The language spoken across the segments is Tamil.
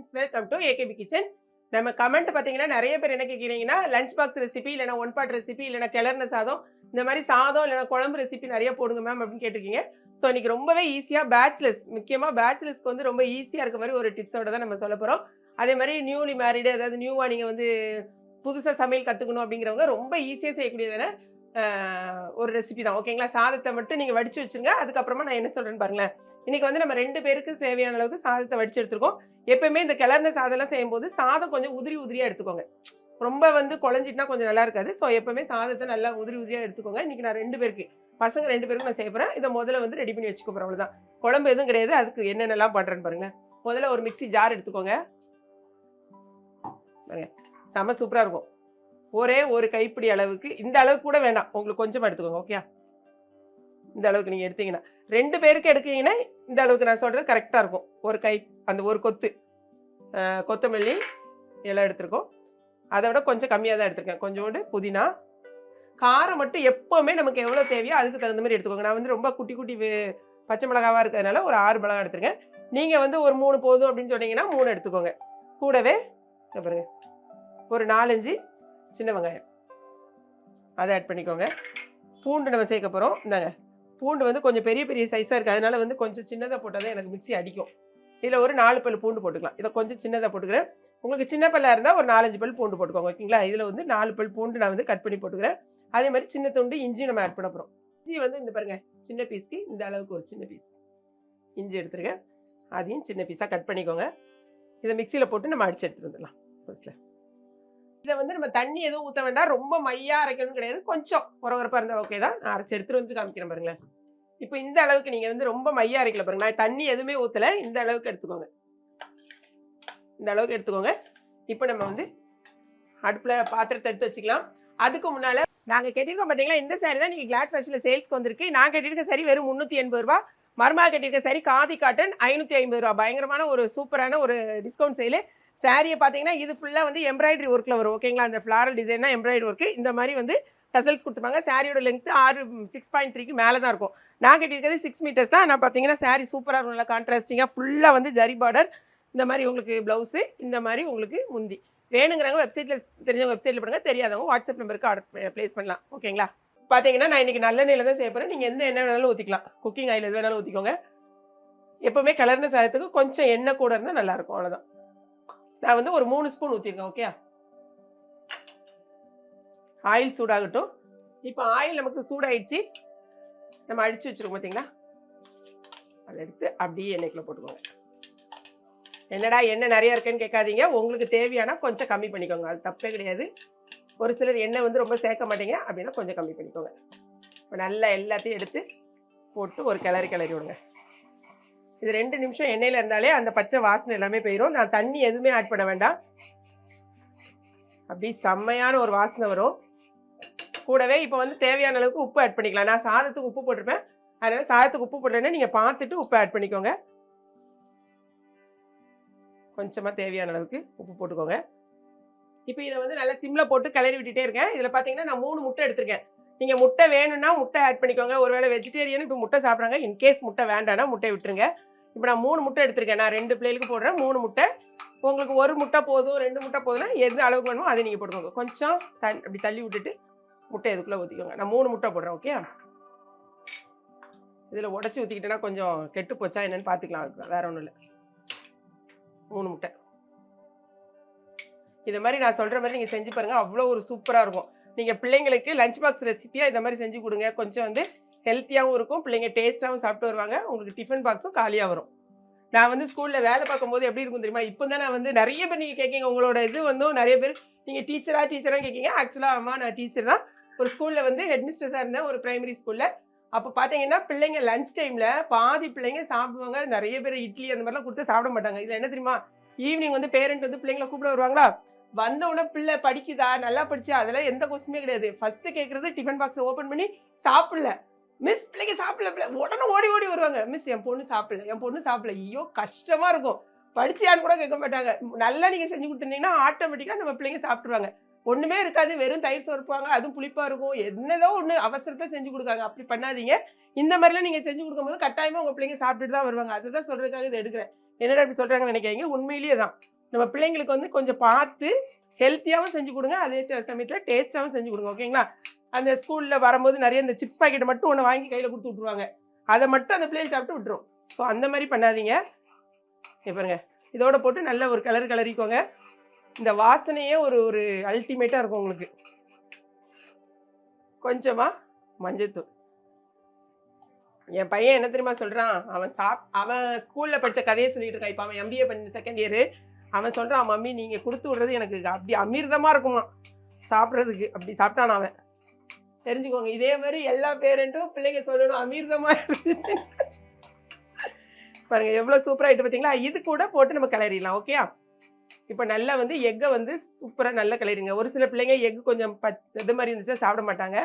Friends welcome to AKP kitchen நம்ம கமெண்ட் பார்த்தீங்கன்னா நிறைய பேர் என்ன கேட்குறீங்கன்னா லஞ்ச் பாக்ஸ் ரெசிபி இல்லைனா ஒன் பாட் ரெசிபி இல்லைனா கிளர்ன சாதம் இந்த மாதிரி சாதம் இல்லைனா குழம்பு ரெசிபி நிறைய போடுங்க மேம் அப்படின்னு கேட்டிருக்கீங்க. ஸோ இன்றைக்கி ரொம்பவே ஈஸியாக பேச்சுலர்ஸ் முக்கியமாக பேச்சுலர்ஸ்க்கு வந்து ரொம்ப ஈஸியாக இருக்க மாதிரி ஒரு டிப்ஸோட தான் நம்ம சொல்ல போகிறோம் அதே மாதிரி நியூலி மேரிடு அதாவது நியூவாக நீங்கள் வந்து புதுசாக சமையல் கற்றுக்கணும் அப்படிங்கிறவங்க ரொம்ப ஈஸியாக செய்யக்கூடியதான ஒரு ரெசிபி தான். ஓகேங்களா சாதத்தை மட்டும் நீங்கள் வடித்து வச்சுருங்க. அதுக்கப்புறமா நான் என்ன சொல்கிறேன்னு பாருங்களேன். இன்னைக்கு வந்து நம்ம ரெண்டு பேருக்கு தேவையான அளவுக்கு சாதத்தை வடிச்சு எடுத்துருக்கோம். எப்பவுமே இந்த கிளர்ன சாதம்லாம் செய்யும்போது சாதம் கொஞ்சம் உதிரி உதிரியாக எடுத்துக்கோங்க. ரொம்ப வந்து குழஞ்சிட்டுனா கொஞ்சம் நல்லா இருக்காது. ஸோ எப்பவுமே சாதத்தை நல்லா உதிரி உதிரியாக எடுத்துக்கோங்க. இன்னைக்கு நான் ரெண்டு பேருக்கு பசங்க ரெண்டு பேருக்கும் நான் செய்ய போகிறேன் இதை முதல்ல வந்து ரெடி பண்ணி வச்சுக்க போகிறேன் அவ்வளோதான் குழம்பு எதுவும் கிடையாது. அதுக்கு என்னென்னலாம் பண்ணுறேன்னு பாருங்க. முதல்ல ஒரு மிக்ஸி ஜார் எடுத்துக்கோங்க. பாருங்க. செம சூப்பராக இருக்கும். ஒரே ஒரு கைப்பிடி அளவுக்கு இந்த அளவுக்கு கூட வேண்டாம் உங்களுக்கு கொஞ்சமாக எடுத்துக்கோங்க. ஓகே இந்த அளவுக்கு நீங்கள் எடுத்தீங்கன்னா. ரெண்டு பேருக்கு எடுத்தீங்கன்னா இந்த அளவுக்கு நான் சொல்கிறது கரெக்டாக இருக்கும். ஒரு கை அந்த ஒரு கொத்து கொத்தமல்லி எல்லாம் எடுத்திருக்கோம். அதை விட கொஞ்சம் கம்மியாக தான் எடுத்திருக்கேன். கொஞ்சோண்டு புதினா. காரம் மட்டும் எப்போவுமே நமக்கு எவ்வளோ தேவையோ அதுக்கு தகுந்த மாதிரி எடுத்துக்கோங்க. நான் வந்து ரொம்ப குட்டி குட்டி பச்சை மிளகாவாக இருக்கிறதுனால ஒரு ஆறு மிளகா எடுத்துருக்கேன். நீங்கள் வந்து ஒரு மூணு போதும் அப்படின்னு சொன்னீங்கன்னா மூணு எடுத்துக்கோங்க. கூடவே பாருங்க ஒரு நாலஞ்சு சின்ன வெங்காயம். அதை ஆட் பண்ணிக்கோங்க. பூண்டு நம்ம சேர்க்க போகிறோம் இந்தாங்க. பூண்டு வந்து கொஞ்சம் பெரிய பெரிய சைஸாக இருக்குது அதனால வந்து கொஞ்சம் சின்னதாக போட்டால் தான் எனக்கு மிக்ஸி அடிக்கும். இதில் ஒரு நாலு பல் பூண்டு போட்டுக்கலாம். இதை கொஞ்சம் சின்னதாக போட்டுக்கிறேன். உங்களுக்கு சின்ன பல்லாக இருந்தால் ஒரு நாலஞ்சு பல் பூண்டு போட்டுக்கோங்க ஓகேங்களா? இதில் வந்து நாலு பல் பூண்டு நான் வந்து கட் பண்ணி போட்டுக்கிறேன். அதே மாதிரி சின்ன துண்டு இஞ்சி நம்ம ஆட் பண்ண போகிறோம் இஞ்சி வந்து இந்த பாருங்க சின்ன பீஸ்க்கு இந்த அளவுக்கு ஒரு சின்ன பீஸ் இஞ்சி எடுத்துருக்கேன். அதையும் சின்ன பீஸாக கட் பண்ணிக்கோங்க. இதை மிக்சியில் போட்டு நம்ம அடித்து எடுத்துகிட்டு வந்துடலாம். ஃபஸ்ட்டில் இதை வந்து நம்ம தண்ணி எதுவும் ஊற்ற வேண்டாம். ரொம்ப மையா அரைக்கணும்னு கிடையாது. கொஞ்சம் உரவரப்பாக இருந்தால் ஓகே தான். நான் அரைச்சி எடுத்துகிட்டு வந்து காமிக்கிறேன் பாருங்களேன். இப்போ இந்த அளவுக்கு நீங்கள் வந்து ரொம்ப மையா அரைக்கல பாருங்க. நான் தண்ணி எதுவுமே ஊற்றலை இந்த அளவுக்கு எடுத்துக்கோங்க. இந்த அளவுக்கு எடுத்துக்கோங்க. இப்போ நம்ம வந்து அடுப்பில் பாத்திரத்தை எடுத்து வச்சுக்கலாம். அதுக்கு முன்னால் நாங்கள் கேட்டிருக்கோம் பார்த்தீங்களா இந்த சாரி தான் நீங்கள் கிளாட் ஃபேஷனில் சேல்ஸ்க்கு வந்திருக்கு. நான் கேட்டிருக்க சரி வெறும் முந்நூற்றி எண்பது ரூபா மர்மா கட்டியிருக்க சரி காதி காட்டன் ஐநூற்றி ஐம்பது ரூபா பயங்கரமான ஒரு சூப்பரான ஒரு டிஸ்கவுண்ட் சேலு சாரியை பார்த்தீங்கன்னா இது ஃபுல்லாக வந்து எம்ப்ராய்டரி ஒர்க்கில் வரும். ஓகேங்களா அந்த ஃப்ளாரல் டிசைனாக எம்ப்ராய்டரி ஒர்க்கு இந்த மாதிரி வந்து டசல்ஸ் கொடுத்துருப்பாங்க. சாரியோட லென்த்து ஆறு சிக்ஸ் பாயிண்ட் த்ரீக்கு மேலே தான் இருக்கும். நான் கட்டியிருக்கிறது சிக்ஸ் மீட்டர்ஸ் தான். ஆனால் பார்த்தீங்கன்னா சாரி சூப்பராக இருக்கும். நல்லா கான்ட்ராஸ்டிங்காக ஃபுல்லாக வந்து ஜரி பார்டர் இந்த மாதிரி உங்களுக்கு ப்ளவுஸு இந்த மாதிரி உங்களுக்கு முந்தி. வேணுங்கிறவங்க வெப்சைட்டில் தெரிஞ்சவங்க வெப்சைட்டில் பண்ணுங்க தெரியாதவங்க வாட்ஸ்அப் நம்பருக்கு ஆர்டர் ப்ளேஸ் பண்ணலாம். ஓகேங்களா பார்த்தீங்கன்னா நான் இன்றைக்கி நல்லெண்ணெயில் தான் செய்ய போகிறேன் நீங்கள் எந்த எண்ணெய் வேணாலும் ஊற்றிக்கலாம் குக்கிங் ஆயில் எது வேணாலும் ஊற்றிக்கோங்க எப்போவுமே கலர்ன சாதத்துக்கு கொஞ்சம் எண்ணெய் கூட இருந்தால் நல்லாயிருக்கும் அவ்வளோதான் நான் வந்து ஒரு மூணு ஸ்பூன் ஊற்றிருக்கேன் ஓகே ஆயில் சூடாகட்டும். இப்போ ஆயில் நமக்கு சூடாயிடுச்சு. நம்ம அடித்து வச்சுருக்கோம் பார்த்தீங்களா அதை எடுத்து அப்படியே எண்ணெய்க்குள்ளே போட்டுக்கோங்க. என்னடா எண்ணெய் நிறையா இருக்குன்னு கேட்காதீங்க. உங்களுக்கு தேவையானா கொஞ்சம் கம்மி பண்ணிக்கோங்க. அது தப்பே கிடையாது. ஒரு சிலர் எண்ணெய் வந்து ரொம்ப சேர்க்க மாட்டீங்க. அப்படின்னா கொஞ்சம் கம்மி பண்ணிக்கோங்க. இப்போ நல்லா எல்லாத்தையும் எடுத்து போட்டு ஒரு கிளறி கிளறி விடுங்க. இது ரெண்டு நிமிஷம் எண்ணெயில் இருந்தாலே அந்த பச்சை வாசனை எல்லாமே போயிடும் நான் தண்ணி எதுவுமே ஆட் பண்ண வேண்டாம். அப்படி செம்மையான ஒரு வாசனை வரும். கூடவே இப்போ வந்து தேவையான அளவுக்கு உப்பு ஆட் பண்ணிக்கலாம். நான் சாதத்துக்கு உப்பு போட்டிருப்பேன். அதனால சாதத்துக்கு உப்பு போட்டேன்னா நீங்கள் பார்த்துட்டு உப்பு ஆட் பண்ணிக்கோங்க. கொஞ்சமாக தேவையான அளவுக்கு உப்பு போட்டுக்கோங்க. இப்போ இதை வந்து நல்லா சிம்மில் போட்டு கிளறி விட்டுட்டே இருக்கேன். இதில் பார்த்தீங்கன்னா நான் மூணு முட்டை எடுத்திருக்கேன். நீங்கள் முட்டை வேணும்னா முட்டை ஆட் பண்ணிக்கோங்க. ஒருவேளை வெஜிடேரியன் இப்போ முட்டை சாப்பிட்றாங்க. இன்கேஸ் முட்டை வேண்டாம்னா முட்டை விட்டுருங்க. இப்போ நான் மூணு முட்டை எடுத்திருக்கேன். நான் ரெண்டு பிள்ளைகளுக்கு போடுறேன். மூணு முட்டை. உங்களுக்கு ஒரு முட்டை போதும் ரெண்டு முட்டை போதும்னா எது அளவுக்கு வேணுமோ அதை நீங்கள் போட்டுக்கோங்க. கொஞ்சம் தன் அப்படி தள்ளி விட்டுட்டு முட்டை இதுக்குள்ளே ஊற்றிக்கோங்க நான் மூணு முட்டை போடுறேன் ஓகே இதில் உடச்சி ஊற்றிக்கிட்டேன்னா கொஞ்சம் கெட்டு போச்சா என்னென்னு பார்த்துக்கலாம் அதுக்கு வேற ஒன்றும் இல்லை. மூணு முட்டை. இதை மாதிரி நான் சொல்கிற மாதிரி நீங்கள் செஞ்சு பாருங்கள் அவ்வளோ ஒரு சூப்பராக இருக்கும். நீங்கள் பிள்ளைங்களுக்கு லஞ்ச் பாக்ஸ் ரெசிபியாக இதை மாதிரி செஞ்சு கொடுங்க. கொஞ்சம் வந்து ஹெல்த்தியாகவும் இருக்கும் பிள்ளைங்க டேஸ்ட்டாகவும் சாப்பிட்டு வருவாங்க. உங்களுக்கு டிஃபன் பாக்ஸும் காலியாக வரும். நான் வந்து ஸ்கூலில் வேலை பார்க்கும்போது எப்படி இருக்கும் தெரியுமா? இப்போ தான் நான் வந்து நிறைய பேர் நீங்கள் கேட்கீங்க உங்களோட இது வந்து நிறைய பேர் நீங்கள் டீச்சராக டீச்சராக கேட்கீங்க ஆக்சுவலாக அம்மா நான் டீச்சர் தான். ஒரு ஸ்கூலில் வந்து ஹெட்மிஸ்ட்ரஸாக இருந்தேன் ஒரு ப்ரைமரி ஸ்கூலில் அப்போ பார்த்தீங்கன்னா பிள்ளைங்க லஞ்ச் டைமில் பாதி பிள்ளைங்க சாப்பிடுவாங்க. நிறைய பேர் இட்லி அந்த மாதிரிலாம் கொடுத்து சாப்பிட மாட்டாங்க. இதில் என்ன தெரியுமா? ஈவினிங் வந்து பேரண்ட் வந்து பிள்ளைங்களை கூப்பிட வருவாங்களா? வந்தவுடனே பிள்ளை படிக்குதா? நல்லா படிச்சா? அதெல்லாம் எந்த கொஸ்டினுமே கிடையாது. ஃபஸ்ட்டு கேட்குறது டிஃபன் பாக்ஸை ஓப்பன் பண்ணி சாப்பிடல. மிஸ் பிள்ளைங்க சாப்பிடல பிள்ளை உடனே ஓடி ஓடி வருவாங்க. மிஸ் என் பொண்ணு சாப்பிடல என் பொண்ணு சாப்பிடல. ஐயோ கஷ்டமா இருக்கும். படிச்சியான்னு கூட கேட்க மாட்டாங்க. நல்லா நீங்க செஞ்சு கொடுத்துருந்தீங்கன்னா ஆட்டோமேட்டிக்கா நம்ம பிள்ளைங்க சாப்பிடுவாங்க ஒண்ணுமே இருக்காது. வெறும் தயிர் சோறுப்பாங்க அதுவும் புளிப்பா இருக்கும். என்னதோ ஒண்ணு அவசரத்தில் செஞ்சு கொடுக்காங்க. அப்படி பண்ணாதீங்க. இந்த மாதிரிலாம் நீங்க செஞ்சு கொடுக்கும்போது கட்டாயமா உங்க பிள்ளைங்க சாப்பிட்டுட்டு தான் வருவாங்க. அதுதான் சொல்றதுக்காக இது எடுக்கிறேன். என்னடா இப்படி சொல்கிறாங்கன்னு நினைக்காங்க உண்மையிலேயே தான். நம்ம பிள்ளைங்களுக்கு வந்து கொஞ்சம் பார்த்து ஹெல்த்தியாகவும் செஞ்சு கொடுங்க. அதே சமயத்தில் டேஸ்ட்டாகவும் செஞ்சு கொடுங்க. ஓகேங்களா? அந்த ஸ்கூலில் வரும்போது நிறைய இந்த சிப்ஸ் பாக்கெட் மட்டும் ஒன்று வாங்கி கையில் கொடுத்து விட்ருவாங்க அதை மட்டும் அந்த பிள்ளைங்க சாப்பிட்டு விட்டுரும். ஸோ அந்த மாதிரி பண்ணாதீங்க. பாருங்க. இதோட போட்டு நல்ல ஒரு கலர் கலரிக்கோங்க இந்த வாசனையே ஒரு ஒரு அல்டிமேட்டாக இருக்கும் உங்களுக்கு. கொஞ்சமாக மஞ்சத்தூள். என் பையன் என்ன தெரியுமா சொல்கிறான் அவன் சாப் அவன் ஸ்கூலில் படித்த கதையை சொல்லிட்டு இருக்கான். இப்போ அவன் எம்பிஏ பண்ணி செகண்ட் இயரு அவன் சொல்கிறான் மம்மி நீங்கள் கொடுத்து விடுறது எனக்கு அப்படி அமிர்தமாக இருக்குமா சாப்பிட்றதுக்கு. அப்படி சாப்பிட்டான் அவன். தெரிஞ்சுக்கோங்க. இதே மாதிரி எல்லா பேரண்ட்டும் பிள்ளைங்க சொல்லணும். அமீர்தமாக இருந்துச்சு. பாருங்க எவ்வளோ சூப்பராகிட்டு பார்த்தீங்களா இது கூட போட்டு நம்ம கிளறிடலாம் ஓகே இப்போ நல்லா வந்து எக்கை வந்து சூப்பராக நல்லா கிளறிங்க ஒரு சில பிள்ளைங்க எக் கொஞ்சம் பச் இது மாதிரி இருந்துச்சுன்னா சாப்பிட மாட்டாங்க.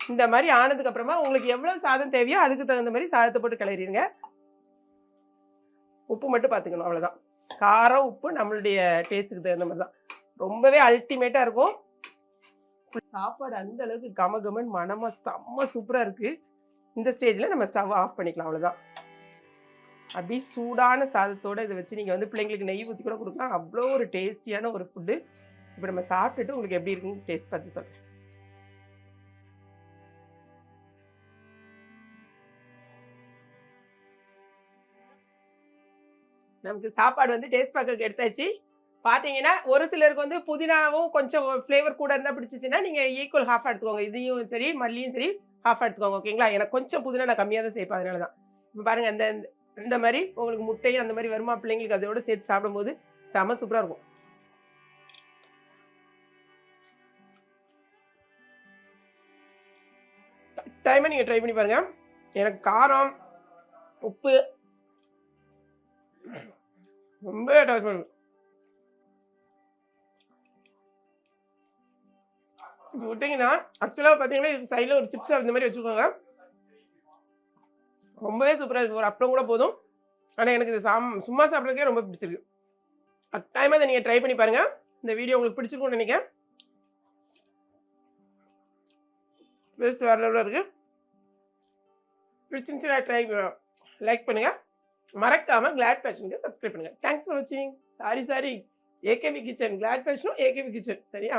இந்த மாதிரி ஆனதுக்கு அப்புறமா உங்களுக்கு எவ்வளோ சாதம் தேவையோ அதுக்கு தகுந்த மாதிரி சாதத்தை போட்டு கிளறிடுங்க. உப்பு மட்டும் பார்த்துக்கணும் அவ்வளோதான் காரம் உப்பு நம்மளுடைய டேஸ்ட்டுக்கு தகுந்த மாதிரி தான். ரொம்பவே அல்டிமேட்டாக இருக்கும். சாப்பாடு அந்த அளவுக்கு கம கமன் மனமாக செம்ம சூப்பராக இருக்குது இந்த ஸ்டேஜில் நம்ம ஸ்டவ் ஆஃப் பண்ணிக்கலாம் அவ்வளோதான் அப்படியே சூடான சாதத்தோடு இதை வச்சு நீங்கள் வந்து பிள்ளைங்களுக்கு நெய் ஊற்றி கூட கொடுக்கலாம். அவ்வளோ ஒரு டேஸ்டியான ஒரு ஃபுட்டு இப்போ நம்ம சாப்பிட்டுட்டு உங்களுக்கு எப்படி இருக்குன்னு டேஸ்ட் பார்த்து சொல்கிறேன் நமக்கு சாப்பாடு வந்து டேஸ்ட் பார்க்க எடுத்தாச்சு. பார்த்தீங்கன்னா ஒரு சிலருக்கு வந்து புதினாவும் கொஞ்சம் ஃப்ளேவர் கூட இருந்தால் பிடிச்சிச்சின்னா நீங்கள் ஈக்குவல் ஹாஃப் எடுத்துக்கோங்க. இதையும் சரி மல்லியும் சரி ஹாஃப் எடுத்துக்கோங்க ஓகேங்களா? எனக்கு கொஞ்சம் புதினா நான் கம்மியாக தான் சேர்ப்பேன் அதனால தான். இப்போ பாருங்கள் அந்த இந்த மாதிரி உங்களுக்கு முட்டையும் அந்த மாதிரி வருமா பிள்ளைங்களுக்கு அதோட சேர்த்து சாப்பிடும்போது செம சூப்பராக இருக்கும். டைமை நீங்கள் ட்ரை பண்ணி பாருங்கள் எனக்கு காரம் உப்பு ரொம்ப டேஸ்ட் பண்ணுங்க இப்போ விட்டிங்கன்னா ஆக்சுவலாக பார்த்தீங்கன்னா இது சைடில் ஒரு சிப்ஸ் அந்த மாதிரி வச்சுக்கோங்க. ரொம்பவே சூப்பராக இருக்குது ஒரு அப்பளம் கூட போதும். ஆனால் எனக்கு இது சாம் சும்மா சாப்பிட்றதுக்கே ரொம்ப பிடிச்சிருக்கு. கட்டாயமாக இதை நீங்கள் ட்ரை பண்ணி பாருங்கள் இந்த வீடியோ உங்களுக்கு பிடிச்சிருக்கும்னு நினைக்கிறேன். பெஸ்ட் வேறு லெவலில் இருக்குது பிடிச்சிருந்துச்சுன்னா ட்ரை லைக் பண்ணுங்கள் மறக்காமல் கிளாட் ஃபேஷனுக்கு சப்ஸ்கிரைப் பண்ணுங்கள் தேங்க்ஸ் ஃபார் வாட்சிங் sorry sorry AKP kitchen Claude ஃபேஷனும் ஏகேபி கிச்சன் சரியா?